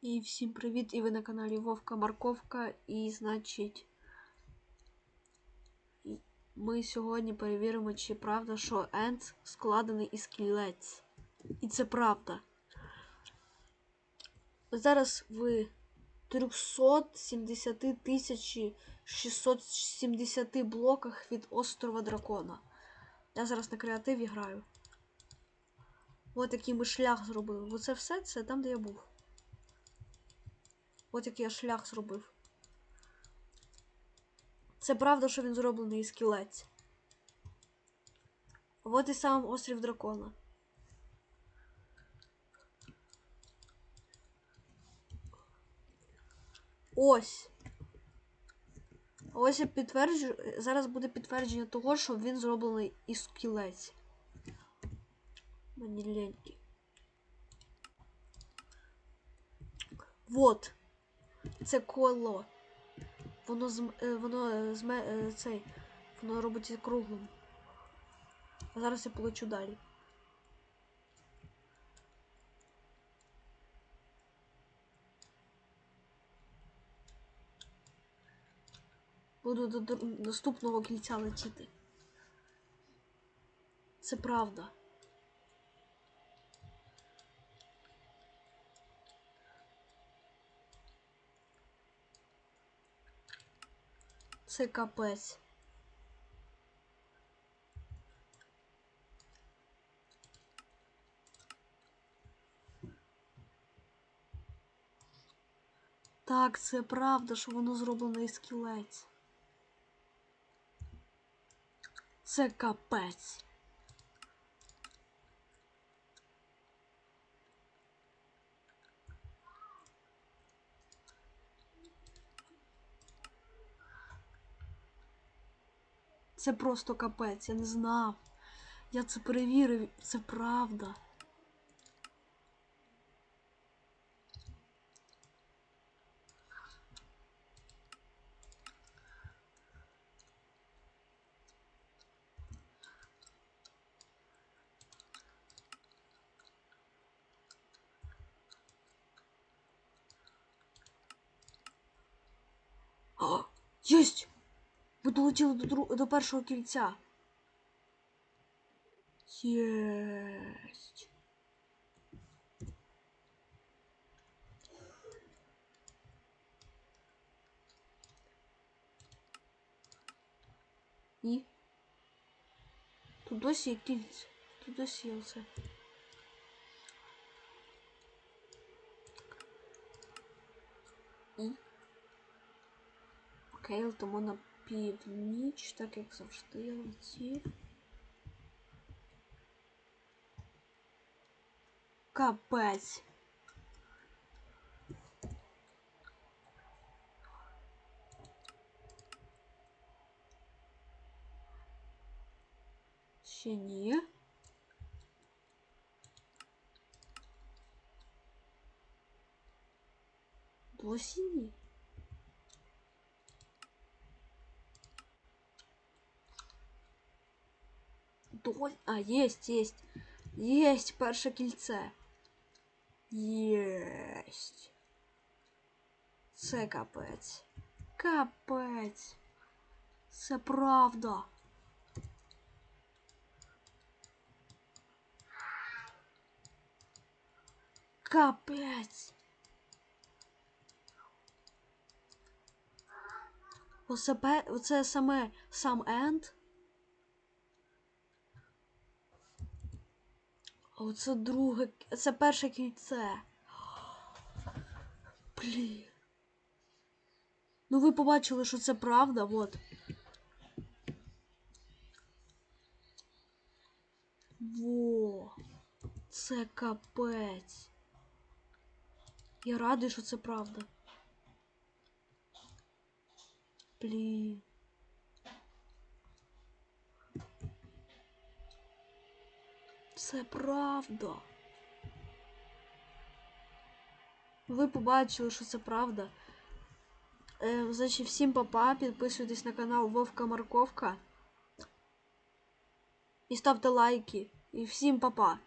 І всім привіт! І ви на каналі Вовка Морковка. І значить, ми сьогодні перевіримо, чи правда, що Ент складений із кілець. І це правда. Зараз в 370 тисячі 670 блоках від острова Дракона. Я зараз на креативі граю. Ось який ми шлях зробили. Оце все це там, де я був. От який я шлях зробив. Це правда, що він зроблений із кілець. От і сам острів дракона. Ось. Ось я підтверджую. Зараз буде підтвердження того, що він зроблений із кілець. Мені ліньки. Вот. Це коло. Воно зм... е, воно е, зме... е, цей. Воно робить круглим. А зараз я полечу далі. Буду до наступного кільця летіти. Це правда. Це капець. Так, це правда, що воно зроблено із кілець. Це капець. Це просто капець, я не знав. Я це перевірив, це правда. Ви долетіли до, дру... до першого кільця. Єсть. І? Тут досі є кільце. Тут досі є оце. І? Окей, летимо на північ, так як завжди я летів. Капець. Ще ні. Досі ні. До... А, есть, есть. Есть перше кільце. Єсть. Це капець. Капець. Це правда. Капець. Оце, оце саме сам енд. Оце друге. Це перше кільце. Блін. Ну ви побачили, що це правда, от. Во. Це капець. Я радий, що це правда. Блін. Це правда. Ви побачили, що це правда. Е, значить, всім папа, підписуйтесь на канал Вовка Марковка. І ставте лайки. І всім папа.